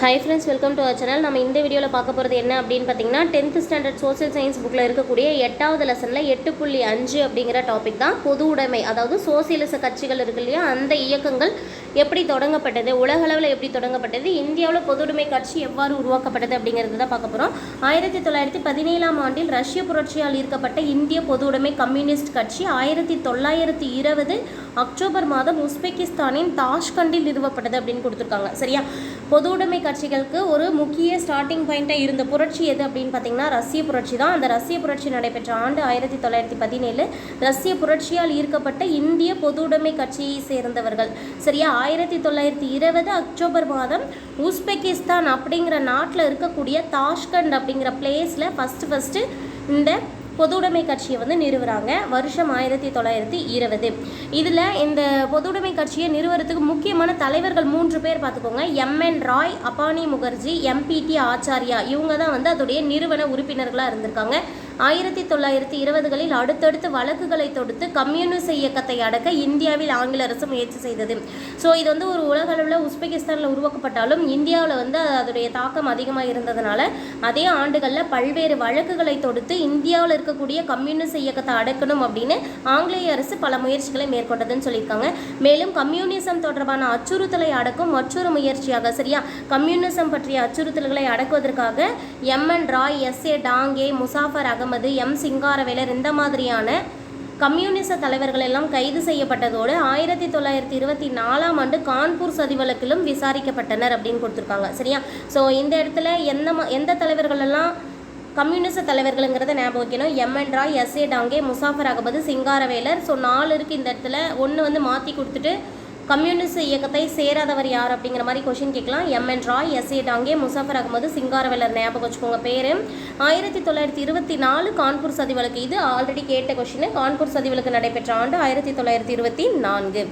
Hi friends welcome to our channel நம்ம இந்த வீடியோவில் பார்க்க போகிறது என்ன அப்படின்னு பார்த்தீங்கன்னா டென்த் ஸ்டாண்டர்ட் சோசியல் சயின்ஸ் புக்கில் இருக்கக்கூடிய எட்டாவது லெசனில் எட்டு புள்ளி அஞ்சு அப்படிங்கிற டாபிக் தான். பொது உடைமை அதாவது சோசியலிச கட்சிகள் இருக்கு இல்லையா அந்த இயக்கங்கள் எப்படி தொடங்கப்பட்டது உலகளவில் எப்படி தொடங்கப்பட்டது இந்தியாவில் பொது உடைமை கட்சி எவ்வாறு உருவாக்கப்பட்டது அப்படிங்கிறது தான் பார்க்க போகிறோம் ஆயிரத்தி தொள்ளாயிரத்தி பதினேழாம் ஆண்டில் ரஷ்ய புரட்சியால் ஈர்க்கப்பட்ட இந்திய பொது உடைமை கம்யூனிஸ்ட் கட்சி ஆயிரத்தி தொள்ளாயிரத்தி இருபது அக்டோபர் மாதம் உஸ்பெகிஸ்தானின் தாஷ்கண்டில் நிறுவப்பட்டது அப்படின்னு கொடுத்துருக்காங்க. சரியா? பொது உடைமை கட்சிகளுக்கு ஒரு முக்கிய ஸ்டார்டிங் பாயிண்ட்டாக இருந்த புரட்சி எது அப்படின்னு பார்த்தீங்கன்னா ரஷ்ய புரட்சி தான். அந்த ரஷ்ய புரட்சி நடைபெற்ற ஆண்டு ஆயிரத்தி தொள்ளாயிரத்தி பதினேழு. ரஷ்ய புரட்சியால் ஈர்க்கப்பட்ட இந்திய பொது உடைமை கட்சியை சேர்ந்தவர்கள். சரியா? ஆயிரத்தி தொள்ளாயிரத்தி இருபது அக்டோபர் மாதம் உஸ்பெகிஸ்தான் அப்படிங்கிற நாட்டில் இருக்கக்கூடிய தாஷ்கண்ட் அப்படிங்கிற பிளேஸில் ஃபஸ்ட்டு ஃபஸ்ட்டு இந்த பொதுவுடைமை கட்சியை வந்து நிறுவுறாங்க. வருஷம் ஆயிரத்தி தொள்ளாயிரத்தி இருபது. இதில் இந்த பொதுவுடைமை கட்சியை நிறுவனத்துக்கு முக்கியமான தலைவர்கள் மூன்று பேர் பார்த்துக்கோங்க. எம்என் ராய் அபானி முகர்ஜி எம்பிடி ஆச்சாரியா இவங்க தான் வந்து அதோடைய நிறுவன உறுப்பினர்களாக இருந்திருக்காங்க. ஆயிரத்தி தொள்ளாயிரத்தி இருபதுகளில் அடுத்தடுத்து வழக்குகளை தொடுத்து கம்யூனிஸ்ட் இயக்கத்தை அடக்க இந்தியாவில் ஆங்கில அரசு முயற்சி செய்தது. ஸோ இது வந்து ஒரு உலக அளவில் உஸ்பெகிஸ்தானில் உருவாக்கப்பட்டாலும் இந்தியாவில் வந்து அதோடைய தாக்கம் அதிகமாக இருந்ததுனால அதே ஆண்டுகளில் பல்வேறு வழக்குகளை தொடுத்து இந்தியாவில் இருக்கக்கூடிய கம்யூனிஸ்ட் இயக்கத்தை அடக்கணும் அப்படின்னு ஆங்கிலேய அரசு பல முயற்சிகளை மேற்கொண்டதுன்னு சொல்லியிருக்காங்க. மேலும் கம்யூனிசம் தொடர்பான அச்சுறுத்தலை அடக்கும் மற்றொரு முயற்சியாக சரியா கம்யூனிசம் பற்றிய அச்சுறுத்தல்களை அடக்குவதற்காக M N Roy S A Dange Muzaffar Ahmed M Singaravelar இந்த மாதிரியான கம்யூனிச தலைவர்கள் எல்லாம் கைது செய்யப்பட்டதோடு ஆயிரத்தி தொள்ளாயிரத்தி இருபத்தி நாலாம் ஆண்டு கான்பூர் சதி வழக்கிலும் விசாரிக்கப்பட்டனர் அப்படின்னு கொடுத்துருக்காங்க. சரியா? ஸோ இந்த இடத்துல எந்த எந்த தலைவர்கள் எல்லாம் கம்யூனிச தலைவர்களுங்கிறத ஞாபகம் வைக்கணும். M N Roy S A Dange Muzaffar Ahmed Singaravelar. So நாலு இருக்குது இந்த இடத்துல. ஒன்று வந்து மாற்றி கொடுத்துட்டு கம்யூனிஸ்ட் இயக்கத்தை சேராதவர் யார் அப்படிங்கிற மாதிரி கொஷின் கேட்கலாம். M N Roy S A Dange Muzaffar Ahmed Singaravelar ஞாபகம் வச்சுக்கோங்க பேர். ஆயிரத்தி தொள்ளாயிரத்தி இருபத்தி நாலு கான்பூர் சதி வழக்கு. இது ஆல்ரெடி கேட்ட கொஷின் கான்பூர் சதி வழக்கு நடைபெற்ற ஆண்டு ஆயிரத்தி தொள்ளாயிரத்தி இருபத்தி நான்கு.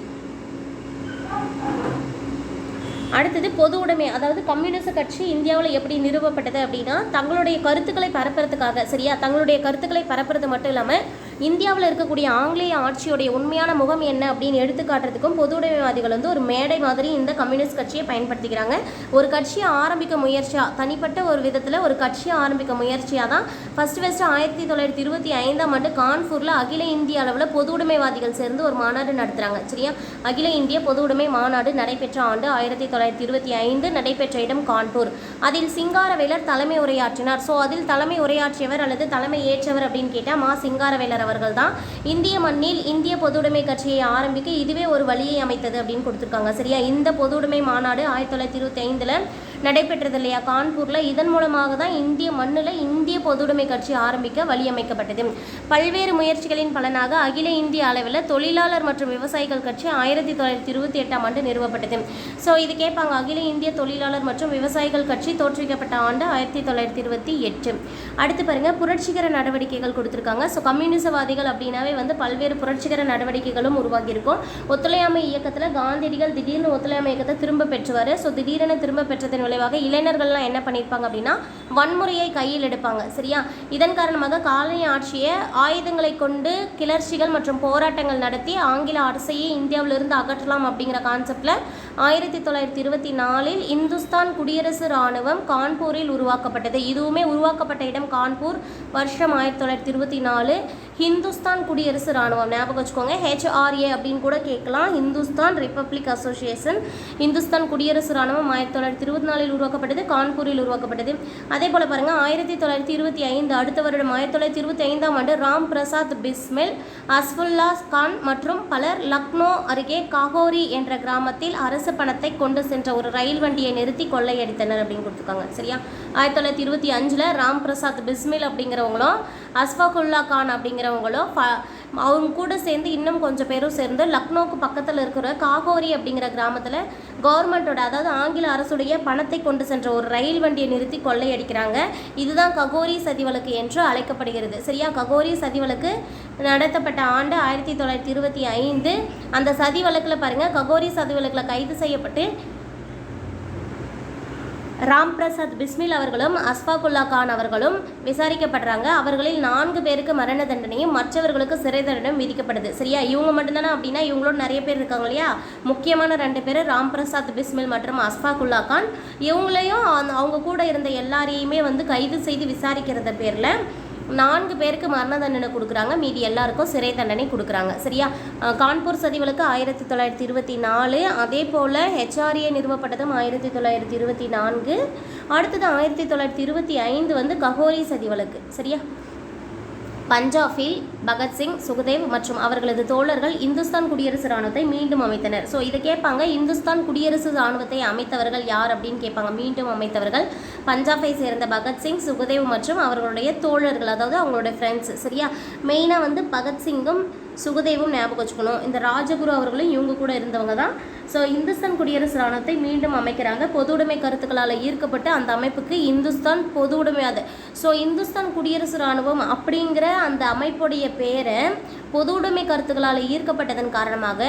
அடுத்தது பொது உடைமை. அதாவது கம்யூனிஸ்ட் கட்சி இந்தியாவில் எப்படி நிறுவப்பட்டது அப்படின்னா தங்களுடைய கருத்துக்களை பரப்புறதுக்காக சரியா? தங்களுடைய கருத்துக்களை பரப்புறது மட்டும் இல்லாமல் இந்தியாவில் இருக்கக்கூடிய ஆங்கிலேய ஆட்சியுடைய உண்மையான முகம் என்ன அப்படின்னு எடுத்துக்காட்டுறதுக்கும் பொதுவுடைமைவாதிகள் பொது உடைமைவாதிகள் வந்து ஒரு மேடை மாதிரி இந்த கம்யூனிஸ்ட் கட்சியை பயன்படுத்திக்கிறாங்க. ஒரு கட்சியை ஆரம்பிக்க முயற்சியாக தனிப்பட்ட ஒரு விதத்தில் ஒரு கட்சியை ஆரம்பிக்க முயற்சியாக தான் ஃபர்ஸ்ட் ஃபஸ்ட்டு ஆயிரத்தி தொள்ளாயிரத்தி இருபத்தி ஐந்தாம் ஆண்டு கான்பூரில் அகில இந்திய அளவில் பொது உடைமைவாதிகள் சேர்ந்து ஒரு மாநாடு நடத்துகிறாங்க சரியா? அகில இந்திய பொது உடைமை மாநாடு நடைபெற்ற ஆண்டு ஆயிரத்தி தொள்ளாயிரத்தி இருபத்தி ஐந்து நடைபெற்ற இடம் கான்பூர். அதில் சிங்காரவேலர் தலைமை உரையாற்றினார். ஸோ அதில் தலைமை உரையாற்றியவர் அல்லது தலைமை ஏற்றவர் அப்படின்னு கேட்டால் மா சிங்காரவேலர் அவர்கள் தான் இந்திய மண்ணில் இந்திய பொதுவுடைமை கட்சியை ஆரம்பிக்க இதுவே ஒரு வழியை அமைத்தது அப்படின்னு கொடுத்துருக்காங்க. சரியா? இந்த பொதுவுடைமை மாநாடு ஆயிரத்தி தொள்ளாயிரத்தி இருபத்தி ஐந்தில் நடைபெற்றது இல்லையா? கான்பூரில் இதன் மூலமாக தான் இந்திய மண்ணில் இந்திய பொதுவுடைமை கட்சி ஆரம்பிக்க வழியமைக்கப்பட்டது. பல்வேறு முயற்சிகளின் பலனாக அகில இந்திய அளவில் தொழிலாளர் மற்றும் விவசாயிகள் கட்சி ஆயிரத்தி தொள்ளாயிரத்தி இருபத்தி எட்டாம் ஆண்டு நிறுவப்பட்டது. ஸோ இது கேட்பாங்க. அகில இந்திய தொழிலாளர் மற்றும் விவசாயிகள் கட்சி தோற்றுவிக்கப்பட்ட ஆண்டு ஆயிரத்தி தொள்ளாயிரத்தி இருபத்தி எட்டு. அடுத்து பாருங்க புரட்சிகர நடவடிக்கைகள் கொடுத்துருக்காங்க. ஸோ கம்யூனிசவாதிகள் அப்படின்னாவே வந்து பல்வேறு புரட்சிகர நடவடிக்கைகளும் உருவாகியிருக்கும். ஒத்துழையாமை இயக்கத்தில் காந்தியடிகள் திடீர்னு ஒத்துழையாமை இயக்கத்தை திரும்ப பெற்றுவார். ஸோ திடீரென திரும்ப பெற்றதன் விளைவாக இளைஞர்கள்லாம் என்ன பண்ணியிருப்பாங்க அப்படின்னா வன்முறையை கையில் எடுப்பாங்க சரியா? இதன் காரணமாக காலனி ஆட்சியை ஆயுதங்களை கொண்டு கிளர்ச்சிகள் மற்றும் போராட்டங்கள் நடத்தி ஆங்கில அரசையே இந்தியாவிலிருந்து அகற்றலாம் அப்படிங்கிற கான்செப்டில் ஆயிரத்தி தொள்ளாயிரத்தி இருபத்தி நாலில் இந்துஸ்தான் குடியரசு இராணுவம் கான்பூரில் உருவாக்கப்பட்டது. இதுவுமே உருவாக்கப்பட்ட இடம் கான்பூர் வருஷம் ஆயிரத்தி தொள்ளாயிரத்தி இருபத்தி நாலு. ஹிந்துஸ்தான் குடியரசு ராணுவம் ஞாபகம் வச்சுக்கோங்க ஹெச்ஆர்ஏ அப்படின்னு கூட கேட்கலாம். ஹிந்துஸ்தான் ரிப்பப்ளிக் அசோசியேஷன் இந்துஸ்தான் குடியரசு ராணுவம் ஆயிரத்தி தொள்ளாயிரத்தி இருபத்தி நாலில் உருவாக்கப்பட்டது கான்பூரில் உருவாக்கப்பட்டது. அதே போல் பாருங்கள் ஆயிரத்தி தொள்ளாயிரத்தி இருபத்தி ஐந்து அடுத்த வருடம் ஆயிரத்தி தொள்ளாயிரத்தி இருபத்தி ஐந்தாம் ஆண்டு ராம் பிரசாத் பிஸ்மில் அஸ்ஃபுல்லா கான் மற்றும் பலர் லக்னோ அருகே காகோரி என்ற கிராமத்தில் அரசு பணத்தை கொண்டு சென்ற ஒரு ரயில் வண்டியை நிறுத்தி கொள்ளையடித்தனர் அப்படின்னு கொடுத்துருக்காங்க. சரியா? ஆயிரத்தி தொள்ளாயிரத்தி இருபத்தி அஞ்சில் ராம் பிரசாத் பிஸ்மில் அப்படிங்கிறவங்களும் அஸ்ஃபகுல்லா கான் அப்படிங்கிறவங்களும் அவங்க கூட சேர்ந்து இன்னும் கொஞ்சம் பேரும் சேர்ந்து லக்னோவுக்கு பக்கத்தில் இருக்கிற காகோரி அப்படிங்கிற கிராமத்தில் கவர்மெண்ட்டோட அதாவது ஆங்கில அரசுடைய பணத்தை கொண்டு சென்ற ஒரு ரயில் வண்டியை நிறுத்தி கொள்ளையடிக்கிறாங்க. இதுதான் ககோரி சதி வழக்கு என்று அழைக்கப்படுகிறது. சரியா? ககோரி சதி வழக்கு நடத்தப்பட்ட ஆண்டு ஆயிரத்தி தொள்ளாயிரத்தி இருபத்தி ஐந்து. அந்த சதி வழக்கில் பாருங்கள் ககோரி சதி வழக்கில் கைது செய்யப்பட்டு ராம் பிரசாத் பிஸ்மில் அவர்களும் அஸ்ஃபாகுல்லா கான் அவர்களும் விசாரிக்கப்படுறாங்க. அவர்களில் நான்கு பேருக்கு மரண தண்டனையும் மற்றவர்களுக்கு சிறை தண்டனையும் விதிக்கப்படுது. சரியா? இவங்க மட்டும்தானே அப்படின்னா இவங்களோட நிறைய பேர் இருக்காங்க இல்லையா? முக்கியமான ரெண்டு பேர் ராம் பிரசாத் பிஸ்மில் மற்றும் அஸ்ஃபாகுல்லா கான். இவங்களையும் அவங்க கூட இருந்த எல்லாரையுமே வந்து கைது செய்து விசாரிக்கிறத பேரில் நான்கு பேருக்கு மரண தண்டனை கொடுக்குறாங்க. மீதி எல்லாருக்கும் சிறை தண்டனை கொடுக்குறாங்க. சரியா? கான்பூர் சதிவலுக்கு ஆயிரத்தி தொள்ளாயிரத்தி இருபத்தி நாலு. அதே போல் ஹெச்ஆர்ஏ நிறுவப்பட்டதும் ஆயிரத்தி தொள்ளாயிரத்தி இருபத்தி நான்கு. அடுத்தது ஆயிரத்தி தொள்ளாயிரத்தி இருபத்தி ஐந்து வந்து ககோரி சதிவலுக்கு. சரியா? பஞ்சாபில் பகத்சிங் சுகதேவ் மற்றும் அவர்களது தோழர்கள் இந்துஸ்தான் குடியரசு ராணுவத்தை மீண்டும் அமைத்தனர். ஸோ இதை கேட்பாங்க இந்துஸ்தான் குடியரசு ராணுவத்தை அமைத்தவர்கள் யார் அப்படின்னு கேட்பாங்க. மீண்டும் அமைத்தவர்கள் பஞ்சாபை சேர்ந்த பகத்சிங் சுகதேவ் மற்றும் அவர்களுடைய தோழர்கள் அதாவது அவங்களுடைய ஃப்ரெண்ட்ஸ் சரியா? மெயினாக வந்து பகத்சிங்கும் சுகதேவும் ஞாபகம் வச்சுக்கணும். இந்த ராஜகுரு அவர்களும் இவங்க கூட இருந்தவங்க தான். ஸோ இந்துஸ்தான் குடியரசு ராணுவத்தை மீண்டும் அமைக்கிறாங்க. பொது உடைமை கருத்துக்களால் ஈர்க்கப்பட்டு அந்த அமைப்புக்கு இந்துஸ்தான் பொது உடைமை அது ஸோ இந்துஸ்தான் குடியரசு ராணுவம் அப்படிங்கிற அந்த அமைப்புடைய பேரை பொது உடைமை கருத்துக்களால் ஈர்க்கப்பட்டதன் காரணமாக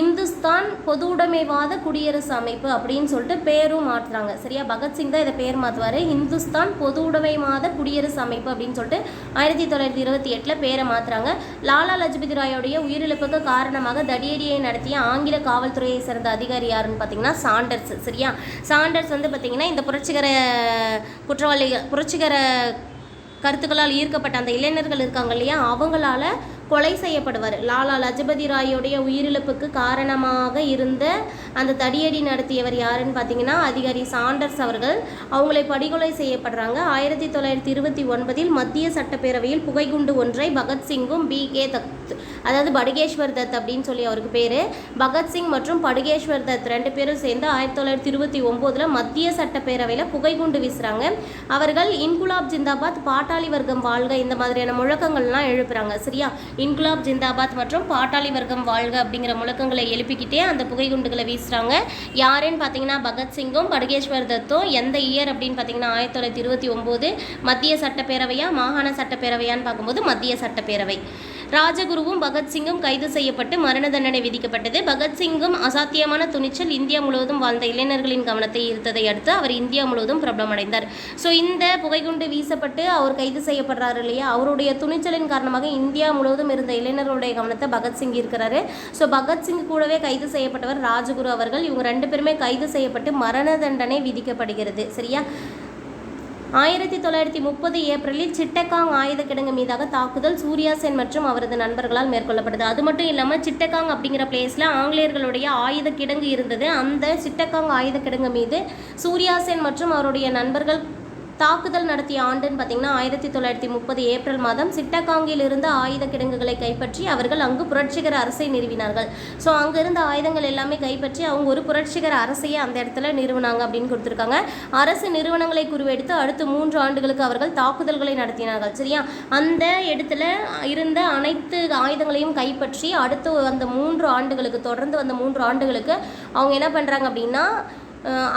இந்துஸ்தான் பொது உடைமைவாத குடியரசு அமைப்பு அப்படின்னு சொல்லிட்டு பேரும் மாற்றுறாங்க. சரியா? பகத்சிங் தான் இதை பேர் மாற்றுவார். இந்துஸ்தான் பொது உடைமைவாத குடியரசு அமைப்பு அப்படின்னு சொல்லிட்டு ஆயிரத்தி தொள்ளாயிரத்தி இருபத்தி எட்டில் பேரை மாற்றுறாங்க. லாலா லஜபதி ராயோடைய உயிரிழப்புக்கு காரணமாக தடியடியை நடத்திய ஆங்கில காவல்துறையை சேர்ந்த அதிகாரி யாருன்னு பார்த்தீங்கன்னா சாண்டர்ஸ். சரியா? சாண்டர்ஸ் வந்து பார்த்தீங்கன்னா இந்த புரட்சிகர குற்றவாளிகள் புரட்சிகர கருத்துக்களால் ஈர்க்கப்பட்ட அந்த இளைஞர்கள் இருக்காங்க இல்லையா? அவங்களால கொலை செய்யப்படுவார். லாலா லஜபதி ராயோடைய உயிரிழப்புக்கு காரணமாக இருந்த அந்த தடியடி நடத்தியவர் யாருன்னு பார்த்தீங்கன்னா அதிகாரி சாண்டர்ஸ் அவர்கள். அவங்களை படுகொலை செய்யப்படுறாங்க. ஆயிரத்தி தொள்ளாயிரத்தி இருபத்தி ஒன்பதில் மத்திய சட்டப்பேரவையில் புகைகுண்டு ஒன்றை பகத்சிங்கும் பி. கே. தத் அதாவது படுகேஸ்வர் தத் அப்படின்னு சொல்லி அவருக்கு பேர். பகத்சிங் மற்றும் படுகேஸ்வர் தத் ரெண்டு பேரும் சேர்ந்து ஆயிரத்தி தொள்ளாயிரத்தி இருபத்தி ஒம்போதில் மத்திய சட்டப்பேரவையில் புகைகுண்டு வீசுகிறாங்க அவர்கள் இன்குலாப் ஜிந்தாபாத் பாட்டாளி வர்க்கம் வாழ்க இந்த மாதிரியான முழக்கங்கள்லாம் எழுப்புறாங்க. சரியா? இன்குலாப் ஜிந்தாபாத் மற்றும் பாட்டாளி வர்க்கம் வாழ்க அப்படிங்கிற முழக்கங்களை எழுப்பிக்கிட்டே அந்த புகைகுண்டுகளை வீசுகிறாங்க யாருன்னு பார்த்தீங்கன்னா பகத்சிங்கும் படுகேஸ்வர் தத்தும் எந்த இயர் அப்படின்னு பார்த்தீங்கன்னா ஆயிரத்தி தொள்ளாயிரத்தி இருபத்தி ஒம்போது மத்திய சட்டப்பேரவையா மாகாண சட்டப்பேரவையான்னு பார்க்கும்போது மத்திய சட்டப்பேரவை. ராஜகுருவும் பகத்சிங்கும் கைது செய்யப்பட்டு மரண தண்டனை விதிக்கப்பட்டது. பகத்சிங்கும் அசாத்தியமான துணிச்சல் இந்தியா முழுவதும் வாழ்ந்த இளைஞர்களின் கவனத்தை ஈர்த்ததை அடுத்து அவர் இந்தியா முழுவதும் பிரபலமடைந்தார். ஸோ இந்த புகைகுண்டு வீசப்பட்டு அவர் கைது செய்யப்படுறாரு இல்லையா? அவருடைய துணிச்சலின் காரணமாக இந்தியா முழுவதும் இருந்த இளைஞர்களுடைய கவனத்தை பகத்சிங் இருக்கிறாரு ஸோ பகத்சிங் கூடவே கைது செய்யப்பட்டவர் ராஜகுரு அவர்கள். இவங்க ரெண்டு பேருமே கைது செய்யப்பட்டு மரண தண்டனை விதிக்கப்படுகிறது. சரியா? ஆயிரத்தி தொள்ளாயிரத்தி முப்பது ஏப்ரலில் சிட்டகாங் ஆயுத கிடங்கு மீதாக தாக்குதல் சூர்யா சென் மற்றும் அவரது நண்பர்களால் மேற்கொள்ளப்பட்டது. அது மட்டும் இல்லாமல் சிட்டகாங் அப்படிங்கிற பிளேஸில் ஆங்கிலேயர்களுடைய ஆயுத கிடங்கு இருந்தது. அந்த சிட்டகாங் ஆயுத கிடங்கு மீது சூர்யா சென் மற்றும் அவருடைய நண்பர்கள் தாக்குதல் நடத்திய ஆண்டுன்னு பார்த்தீங்கன்னா ஆயிரத்தி தொள்ளாயிரத்தி முப்பது ஏப்ரல் மாதம் சிட்டகாங்கில் இருந்து ஆயுத கிடங்குகளை கைப்பற்றி அவர்கள் அங்கு புரட்சிகர அரசை நிறுவினார்கள். ஸோ அங்கே இருந்த ஆயுதங்கள் எல்லாமே கைப்பற்றி அவங்க ஒரு புரட்சிகர அரசையே அந்த இடத்துல நிறுவனாங்க அப்படின்னு கொடுத்துருக்காங்க. அரசு நிறுவனங்களை குறிவெடுத்து அடுத்த மூன்று ஆண்டுகளுக்கு அவர்கள் தாக்குதல்களை நடத்தினார்கள் சரியா? அந்த இடத்துல இருந்த அனைத்து ஆயுதங்களையும் கைப்பற்றி அடுத்து அந்த மூன்று ஆண்டுகளுக்கு தொடர்ந்து வந்த மூன்று ஆண்டுகளுக்கு அவங்க என்ன பண்ணுறாங்க அப்படின்னா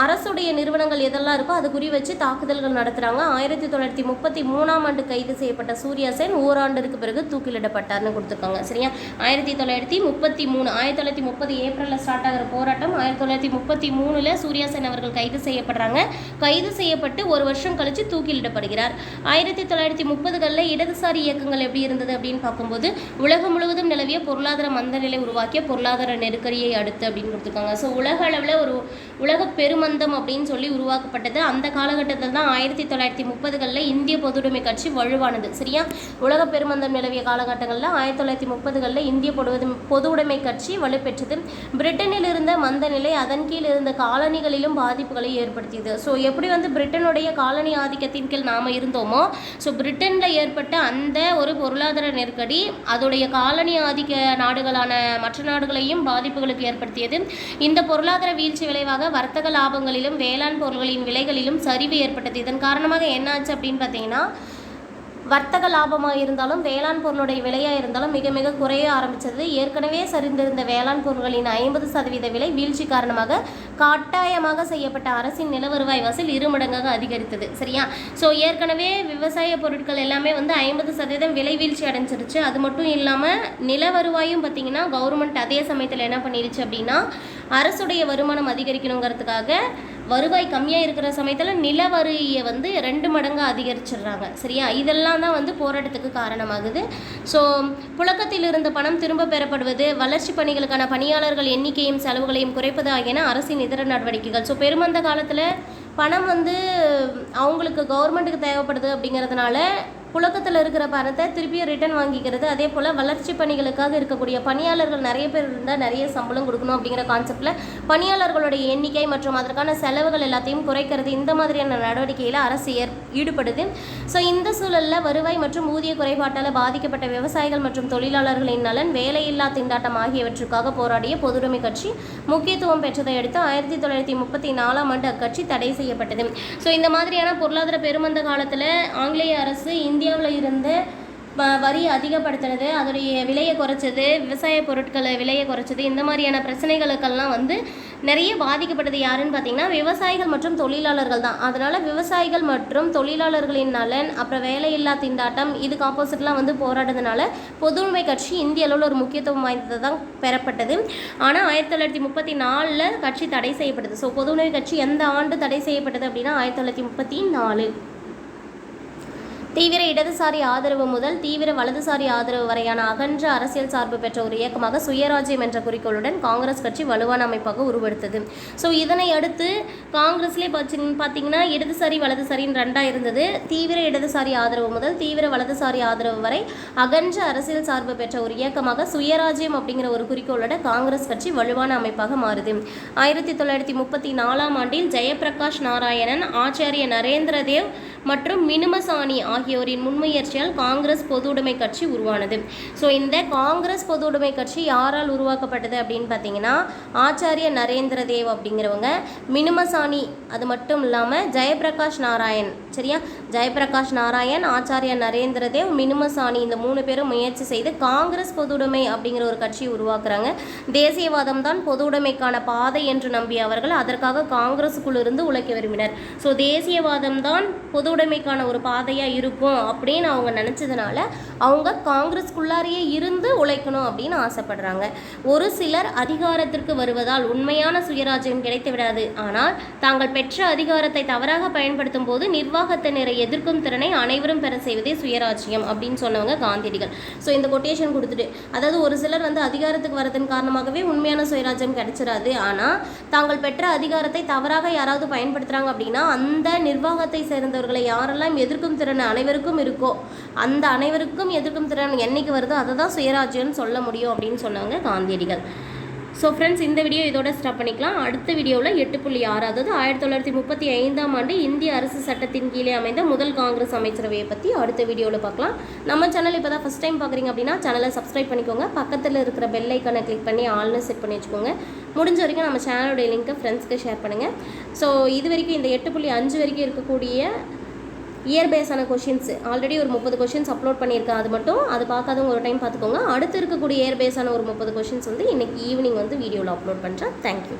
அரசுடைய நிறுவனங்கள் எதெல்லாம் இருக்கோ அது குறி வச்சு தாக்குதல்கள் நடத்துகிறாங்க ஆயிரத்தி தொள்ளாயிரத்தி முப்பத்தி மூணாம் ஆண்டு கைது செய்யப்பட்ட சூர்யா சென் ஓராண்டிற்கு பிறகு தூக்கிலிடப்பட்டார்னு கொடுத்துருக்காங்க. சரியா? ஆயிரத்தி தொள்ளாயிரத்தி முப்பத்தி மூணு ஆயிரத்தி தொள்ளாயிரத்தி முப்பது ஏப்ரலில் ஸ்டார்ட் ஆகிற போராட்டம் ஆயிரத்தி தொள்ளாயிரத்தி முப்பத்தி மூணில் சூர்யா சென் அவர்கள் கைது செய்யப்படுறாங்க. கைது செய்யப்பட்டு ஒரு வருஷம் கழித்து தூக்கிலிடப்படுகிறார். ஆயிரத்தி தொள்ளாயிரத்தி முப்பதுகளில் இடதுசாரி இயக்கங்கள் எப்படி இருந்தது அப்படின்னு பார்க்கும்போது உலகம் முழுவதும் நிலவிய பொருளாதார மந்தநிலை உருவாக்கிய பொருளாதார நெருக்கடியை அடுத்து அப்படின்னு கொடுத்துருக்காங்க. ஸோ உலக அளவில் ஒரு உலக பெருமந்தம் அப்படின்னு சொல்லி உருவாக்கப்பட்டது. அந்த காலகட்டத்தில் தான் ஆயிரத்தி தொள்ளாயிரத்தி முப்பதுகளில் இந்திய பொதுவுடைமை கட்சி வலுவானது. சரியா? உலக பெருமந்தம் நிலவிய காலகட்டங்களில் ஆயிரத்தி தொள்ளாயிரத்தி முப்பதுகளில் இந்திய பொது பொது உடைமை கட்சி வலுப்பெற்றது. பிரிட்டனில் இருந்த மந்த நிலை அதன் கீழ் இருந்த காலனிகளிலும் பாதிப்புகளை ஏற்படுத்தியது. ஸோ எப்படி வந்து பிரிட்டனுடைய காலனி ஆதிக்கத்தின் கீழ் நாம் இருந்தோமோ ஸோ பிரிட்டனில் ஏற்பட்ட அந்த ஒரு பொருளாதார நெருக்கடி அதோடைய காலனி ஆதிக்க நாடுகளான மற்ற நாடுகளையும் பாதிப்புகளுக்கு ஏற்படுத்தியது. இந்த பொருளாதார வீழ்ச்சி விளைவாக வர்த்தக லாபங்களிலும் வேளாண் பொருட்களின் விலைகளிலும் சரிவு ஏற்பட்டது. இதன் காரணமாக என்னாச்சு அப்படின்னு பார்த்தீங்கன்னா வர்த்தக லாபமாக இருந்தாலும் வேளாண் பொருளுடைய விலையாக இருந்தாலும் மிக மிக குறைய ஆரம்பித்தது ஏற்கனவே சரிந்திருந்த வேளாண் பொருட்களின் ஐம்பது சதவீத விலை வீழ்ச்சி காரணமாக கட்டாயமாக செய்யப்பட்ட அரசின் நில வருவாய் வசூல் இரு மடங்காக அதிகரித்தது. சரியா? ஸோ ஏற்கனவே விவசாய பொருட்கள் எல்லாமே வந்து ஐம்பது சதவீதம் விலை வீழ்ச்சி அடைஞ்சிருச்சு. அது மட்டும் இல்லாமல் நில வருவாயும் பார்த்தீங்கன்னா கவர்மெண்ட் அதே சமயத்தில் என்ன பண்ணிருச்சு அப்படின்னா அரசுடைய வருமானம் அதிகரிக்கணுங்கிறதுக்காக வருவாய் கம்மியாக இருக்கிற சமயத்தில் நில வரியை வந்து ரெண்டு மடங்கு அதிகரிச்சிடுறாங்க. சரியா? இதெல்லாம் தான் வந்து போராட்டத்துக்கு காரணமாகுது. ஸோ புழக்கத்தில் இருந்த பணம் திரும்ப பெறப்படுவது வளர்ச்சி பணிகளுக்கான பணியாளர்கள் எண்ணிக்கையும் செலவுகளையும் குறைப்பது ஆகியன அரசின் இதர நடவடிக்கைகள். ஸோ பெருமந்த காலத்தில் பணம் வந்து அவங்களுக்கு கவர்மெண்ட்டுக்கு தேவைப்படுது அப்படிங்கிறதுனால புழக்கத்தில் இருக்கிற பணத்தை திருப்பியும் ரிட்டர்ன் வாங்கிக்கிறது. அதே போல் வளர்ச்சி பணிகளுக்காக இருக்கக்கூடிய பணியாளர்கள் நிறைய பேர் இருந்தால் நிறைய சம்பளம் கொடுக்கணும் அப்படிங்கிற கான்செப்டில் பணியாளர்களுடைய எண்ணிக்கை மற்றும் அதற்கான செலவுகள் எல்லாத்தையும் குறைக்கிறது. இந்த மாதிரியான நடவடிக்கையில் அரசு ஏற் ஈடுபடுது. ஸோ இந்த சூழலில் வருவாய் மற்றும் ஊதிய குறைபாட்டால் பாதிக்கப்பட்ட விவசாயிகள் மற்றும் தொழிலாளர்களின் நலன் வேலையில்லா திண்டாட்டம் ஆகியவற்றுக்காக போராடிய பொதுவுடைமை கட்சி முக்கியத்துவம் பெற்றதை அடுத்து ஆயிரத்தி தொள்ளாயிரத்தி முப்பத்தி நாலாம் ஆண்டு அக்கட்சி தடை செய்யப்பட்டது. ஸோ இந்த மாதிரியான பொருளாதார பெருமந்த காலத்தில் ஆங்கிலேய அரசு இந்த இந்தியாவில் இருந்து வ- வரி அதிகப்படுத்தினது அதோடைய விலையை குறைச்சது விவசாய பொருட்களை விலையை குறைச்சது இந்த மாதிரியான பிரச்சனைகளுக்கெல்லாம் வந்து நிறைய பாதிக்கப்பட்டது யாருன்னு பார்த்தீங்கன்னா விவசாயிகள் மற்றும் தொழிலாளர்கள் தான். அதனால் விவசாயிகள் மற்றும் தொழிலாளர்களின் நலன் அப்புறம் வேலையில்லா திண்டாட்டம் இதுக்கு ஆப்போசிட்லாம் வந்து போராடுறதுனால பொதுவுடைமை கட்சி இந்திய அளவில் ஒரு முக்கியத்துவம் வாய்ந்தது தான் பெறப்பட்டது. ஆனால் ஆயிரத்தி தொள்ளாயிரத்தி முப்பத்தி நாலில் கட்சி தடை செய்யப்பட்டது. ஸோ பொதுவுடைமை கட்சி எந்த ஆண்டு தடை செய்யப்பட்டது அப்படின்னா ஆயிரத்தி தொள்ளாயிரத்தி முப்பத்தி நாலு. தீவிர இடதுசாரி ஆதரவு முதல் தீவிர வலதுசாரி ஆதரவு வரையான அகன்ற அரசியல் சார்பு பெற்ற ஒரு இயக்கமாக சுயராஜ்யம் என்ற குறிக்கோளுடன் காங்கிரஸ் கட்சி வலுவான அமைப்பாக உருவெடுத்தது. ஸோ இதனை அடுத்து காங்கிரஸ்லேயே பார்த்தீங்கன்னா இடதுசாரி வலதுசாரின்னு ரெண்டாக இருந்தது. தீவிர இடதுசாரி ஆதரவு முதல் தீவிர வலதுசாரி ஆதரவு வரை அகன்ற அரசியல் சார்பு பெற்ற ஒரு இயக்கமாக சுயராஜ்யம் அப்படிங்கிற ஒரு குறிக்கோளோட காங்கிரஸ் கட்சி வலுவான அமைப்பாக மாறுது. ஆயிரத்தி தொள்ளாயிரத்தி முப்பத்தி நாலாம் ஆண்டில் ஜெயபிரகாஷ் நாராயணன் ஆச்சாரிய நரேந்திர தேவ் மற்றும் மினுமசானி ஆகியோரின் முன்முயற்சியால் காங்கிரஸ் பொதுவுடைமை கட்சி உருவானது. ஸோ இந்த காங்கிரஸ் பொதுவுடைமை கட்சி யாரால் உருவாக்கப்பட்டது அப்படின்னு பார்த்தீங்கன்னா ஆச்சாரிய நரேந்திர தேவ் அப்படிங்கிறவங்க. மினுமசானி அது மட்டும் இல்லாமல் ஜெயபிரகாஷ் நாராயண் சரியா ஜெயபிரகாஷ் நாராயண் ஆச்சாரிய நரேந்திர தேவ் மினுமசானி இந்த மூணு பேரும் முயற்சி செய்து காங்கிரஸ் பொதுவுடைமை அப்படிங்கிற ஒரு கட்சியை உருவாக்குறாங்க. தேசியவாதம் தான் பொதுவுடைமைக்கான பாதை என்று நம்பிய அவர்கள் அதற்காக காங்கிரஸுக்குள் இருந்து உழைக்க விரும்பினர். ஸோ தேசியவாதம் தான் பொதுவுடைமைக்கான ஒரு பாதையாக இருக்கும் அப்படின்னு அவங்க நினச்சதுனால அவங்க காங்கிரஸ்குள்ளாரையே இருந்து உழைக்கணும் அப்படின்னு ஆசைப்படுறாங்க. ஒரு சிலர் அதிகாரத்திற்கு வருவதால் உண்மையான சுயராஜ்யம் கிடைத்து விடாது ஆனால் தாங்கள் பெற்ற அதிகாரத்தை தவறாக பயன்படுத்தும் போது நிர்வாக நிர்வாகத்தினரை எதிர்க்கும் திறனை அனைவரும் பெற செய்வதே சுயராஜ்யம் அப்படின்னு சொன்னவங்க காந்தியடிகள். ஸோ இந்த கொட்டேஷன் கொடுத்துட்டு அதாவது ஒரு சிலர் வந்து அதிகாரத்துக்கு வரதன் காரணமாகவே உண்மையான சுயராஜ்யம் கிடைச்சிடாது ஆனால் தாங்கள் பெற்ற அதிகாரத்தை தவறாக யாராவது பயன்படுத்துகிறாங்க அப்படின்னா அந்த நிர்வாகத்தை சேர்ந்தவர்களை யாரெல்லாம் எதிர்க்கும் திறன் அனைவருக்கும் இருக்கோ அந்த அனைவருக்கும் எதிர்க்கும் திறன் என்னைக்கு வருதோ அதை தான் சுயராஜ்யம்னு சொல்ல முடியும் அப்படின்னு சொன்னாங்க காந்தியடிகள். ஸோ ஃப்ரெண்ட்ஸ் இந்த வீடியோ இதோட ஸ்டாப் பண்ணிக்கலாம். அடுத்த வீடியோவில் எட்டு புள்ளி ஆறு அதாவது ஆயிரத்தி தொள்ளாயிரத்தி முப்பத்தி ஐந்தாம் ஆண்டு இந்திய அரசு சட்டத்தின் கீழே அமைந்த முதல் காங்கிரஸ் அமைச்சரவையை பற்றி அடுத்த வீடியோவில் பார்க்கலாம். நம்ம சேனல் இப்போ தான் ஃபஸ்ட் டைம் பார்க்குறீங்க அப்படின்னா சேனலை சப்ஸ்கிரைப் பண்ணிக்கோங்க. பக்கத்தில் இருக்கிற பெல் ஐக்கானை கிளிக் பண்ணி ஆல்னு செட் பண்ணி வச்சுக்கோங்க. முடிஞ்ச வரைக்கும் நம்ம சேனலுடைய லிங்க்கை ஃப்ரெண்ட்ஸ்க்கு ஷேர் பண்ணுங்கள் ஸோ இது வரைக்கும் இந்த எட்டு புள்ளி அஞ்சு வரைக்கும் இருக்கக்கூடிய இயர் பேஸான கொஷின்ஸ் ஆல்ரெடி ஒரு முப்பது கொஷின்ஸ் அப்லோட் பண்ணியிருக்கேன். அது மட்டும் அது பார்க்காதவங்க ஒரு டைம் பார்த்துக்கோங்க. அடுத்து இருக்கக்கூடிய இயர் பேஸான ஒரு முப்பது கொஷின்ஸ் வந்து இன்னைக்கு ஈவினிங் வந்து வீடியோவில் அப்லோட் பண்ணுறேன் தேங்க்யூ